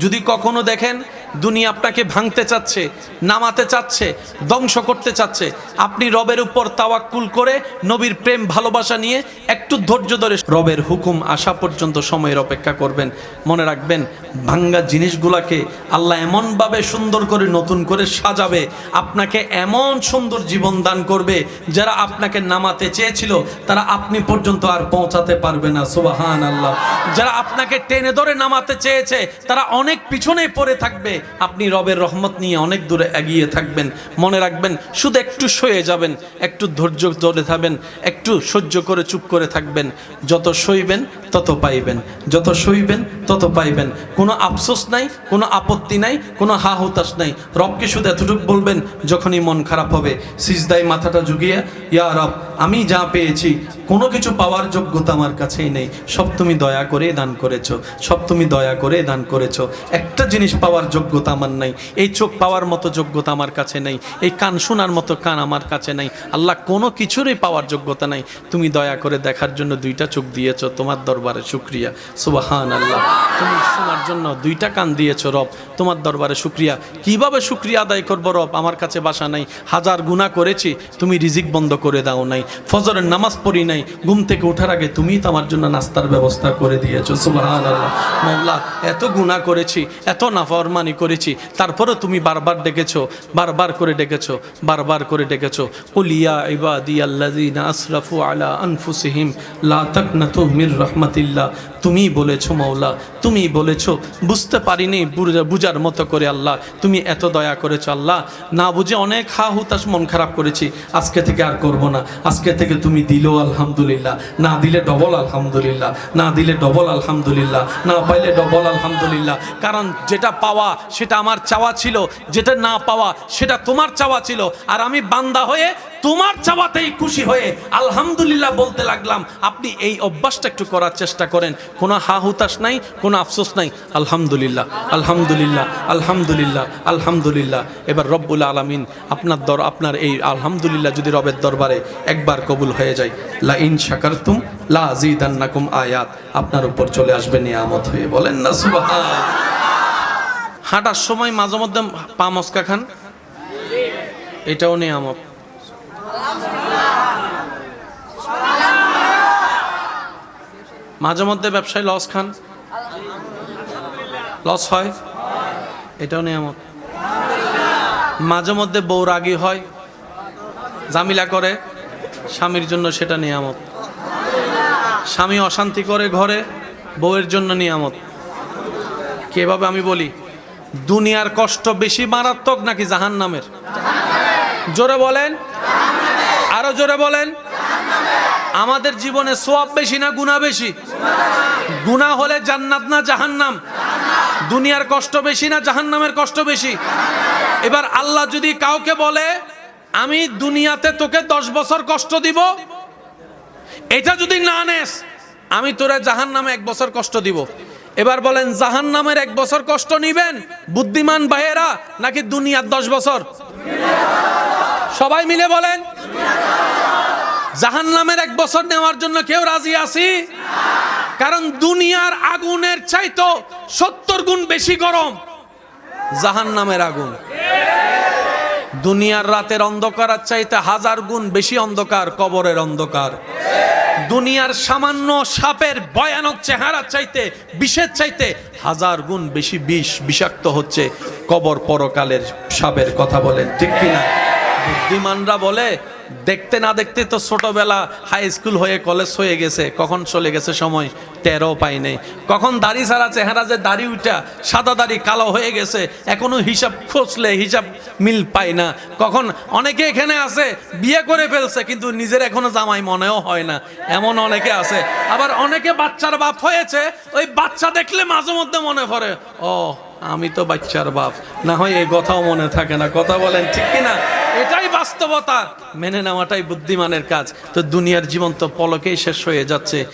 যদি কখনো দেখেন দুনিয়া আপনাকে ভাঙতে চাচ্ছে, নামাতে চাচ্ছে, ধ্বংস করতে চাচ্ছে। আপনি রবের উপর তাওয়াক্কুল করে নবীর প্রেম, ভালোবাসা নিয়ে একটু ধৈর্য ধরে রবের হুকুম আসা পর্যন্ত সময়ের অপেক্ষা করবেন। মনে রাখবেন, ভাঙ্গা জিনিসগুলাকে আল্লাহ এমনভাবে সুন্দর করে নতুন করে সাজাবে। আপনাকে এমন সুন্দর জীবন দান করবে যারা আপনাকে নামাতে চেয়েছিল, তারা আপনি পর্যন্ত আর পৌঁছাতে পারবে না। সুবাহান আল্লাহ যারা আপনাকে টেনে ধরে নামাতে চেয়েছে, তারা অনেক পিছনে পড়ে থাকবে। আপনি রবের রহমত নিয়ে অনেক দূরে এগিয়ে থাকবেন। মনে রাখবেন, শুধু একটু সয়ে যাবেন, একটু ধৈর্য ধরে থাকবেন, একটু সহ্য করে চুপ করে থাকবেন। যত সইবেন তত পাইবেন। যত শুইবেন, তত পাইবেন। কোনো আফসোস নাই, কোনো আপত্তি নাই, কোনো হা হুতাশ নাই। রবকে শুধু এতটুকু বলবেন? যখনই মন খারাপ হবে, সিজদায় মাথাটা ঝুঁকিয়ে ইয়া রব, আমি যা পেয়েছি, কোনো কিছু পাওয়ার যোগ্যতা আমার কাছেই নেই। সব তুমি দয়া করে দান করেছ, সব তুমি দয়া করে দান করেছ। একটা জিনিস পাওয়ার যোগ্যতা আমার নাই, এই চোখ পাওয়ার মতো যোগ্যতা আমার কাছে নেই, এই কান শোনার মতো কান আমার কাছে নেই। আল্লাহ কোনো কিছুরই পাওয়ার যোগ্যতা নাই। তুমি দয়া করে দেখার জন্য দুইটা চোখ দিয়েছ, তোমার দরবারে শুক্রিয়া। সুবাহান আল্লাহ তুমি শোনার জন্য দুইটা কান দিয়েছ, রব। তোমার দরবারে শুক্রিয়া। কীভাবে শুক্রিয়া আদায় করব, রব? আমার কাছে বাসা নাই। হাজার গুণা করেছি, তুমি রিজিক বন্ধ করে দাও নাই। ফজরের নামাজ পড়ি নাই। ঘুম থেকে ওঠার আগে তুমি তো আমার জন্য নাস্তার ব্যবস্থা করে দিয়েছ। সুবাহান আল্লাহ মাওলা, এত গুণা করেছি, এত নাফরমানি করেছি। তারপরেও তুমি বারবার ডেকেছো, বারবার করে ডেকেছো, বারবার করে ডেকেছো। কুলিয়া ইবাদি আল্লাযিনা আসরাফু আলা আনফুসিহিম, লা তাকনাতু মির রাহমাতিল্লাহ তুমি বলেছ মাওলা তুমি বলেছ, বুঝতে পারিনি বুঝা- বুঝার মতো করে আল্লাহ, তুমি এত দয়া করেছ আল্লাহ। না বুঝে অনেক হা হুতাশ মন খারাপ করেছি, আজকে থেকে আর করব না। আজকে থেকে তুমি দিলো আলহামদুলিল্লাহ, না দিলে ডবল আলহামদুলিল্লাহ, না দিলে ডবল আলহামদুলিল্লাহ, না পাইলে ডবল আলহামদুলিল্লাহ। কারণ যেটা পাওয়া, সেটা আমার চাওয়া ছিল, যেটা না পাওয়া, সেটা তোমার চাওয়া ছিল। আর আমি বান্দা হয়ে তোমার চাওয়াতেই খুশি হয়ে আলহামদুলিল্লাহ বলতে লাগলাম, আপনি এই অভ্যাসটা একটু করার চেষ্টা করেন কোনো হা হুতাশ নাই, কোনো আফসোস নাই। আলহামদুলিল্লাহ আলহামদুলিল্লাহ আলহামদুলিল্লাহ আলহামদুলিল্লাহ। এবার রব্বুল আলমিন আপনার দর, আপনার এই আলহামদুলিল্লাহ যদি রবের দরবারে একবার কবুল হয়ে যায় লা ইন শাকারতুম লা জিদান্নাকুম আয়াত। আপনার উপর চলে আসবে নিয়ামত হয়ে। বলেন না, সুবহান। হাঁটার সময় মাঝে মধ্যে পা মস্কা খান এটাও নিয়ামত। মাঝে মধ্যে ব্যবসায় লস খান। লস হয়। এটাও নিয়ামত। মাঝে মধ্যে বউ রাগী হয়। জামিলা করে। স্বামীর জন্য সেটা নিয়ামত। স্বামী অশান্তি করে ঘরে, বউয়ের জন্য নিয়ামত। কেভাবে আমি বলি? দুনিয়ার কষ্ট বেশি মারাত্মক নাকি জাহান নামের জোরে বলেন। আরও জোরে বলেন। আমাদের জীবনে সোয়াব বেশি না গুণা বেশি? গুণা হলে জান্নাত না জাহান্নাম? দুনিয়ার কষ্ট বেশি না জাহান্নামের কষ্ট বেশি? এবার আল্লাহ যদি কাউকে বলে, আমি দুনিয়াতে তোকে দশ বছর কষ্ট দিব, এটা যদি না নেস আমি তোরা জাহান নামে এক বছর কষ্ট দিব। এবার বলেন জাহান নামের এক বছর কষ্ট নিবেন, বুদ্ধিমান ভাইয়েরা, নাকি দুনিয়ার দশ বছর? সবাই মিলে বলেন জাহান নামের এক বছর নেওয়ার জন্য কেউ রাজি আছি? কারণ দুনিয়ার আগুনের চাইতো সত্তর গুণ বেশি গরম। জাহান নামের আগুন। দুনিয়ার রাতের অন্ধকার চাইতে হাজার গুণ বেশি অন্ধকার কবরের অন্ধকার। দুনিয়ার সামান্য সাপের ভয়ানক চেহারা চাইতে, বিষের চাইতে হাজার গুণ বেশি বিষ বিষাক্ত হচ্ছে কবর পরকালের সাপের কথা বলেন, ঠিক কিনা? বুদ্ধিমানরা বলে দেখতে না দেখতে তো ছোটবেলা হাই স্কুল হয়ে কলেজ হয়ে গেছে। কখন চলে গেছে সময়? টেরও পাই নাই। কখন দাড়ি ছাড়া চেহারা যে দাড়ি উঠা, সাদা দাড়ি কালো হয়ে গেছে, এখনও হিসাব খুঁজলে হিসাব মিল পাই না। কখন অনেকে এখানে আছে, বিয়ে করে ফেলছে, কিন্তু নিজের এখনও জামাই মনেও হয় না। এমন অনেকে আছে। আবার অনেকে বাচ্চার বাপ হয়েছে, ওই বাচ্চা দেখলে মাঝে মধ্যে মনে পড়ে ও আমি তো বাচ্চার বাপ। না হয় এই কথাও মনে থাকে না। কথা বলেন ঠিক কিনা? এটাই বাস্তবতা। মেনে নেওয়াটাই বুদ্ধিমানের কাজ। তো দুনিয়ার জীবন তো পলকেই শেষ হয়ে যাচ্ছে।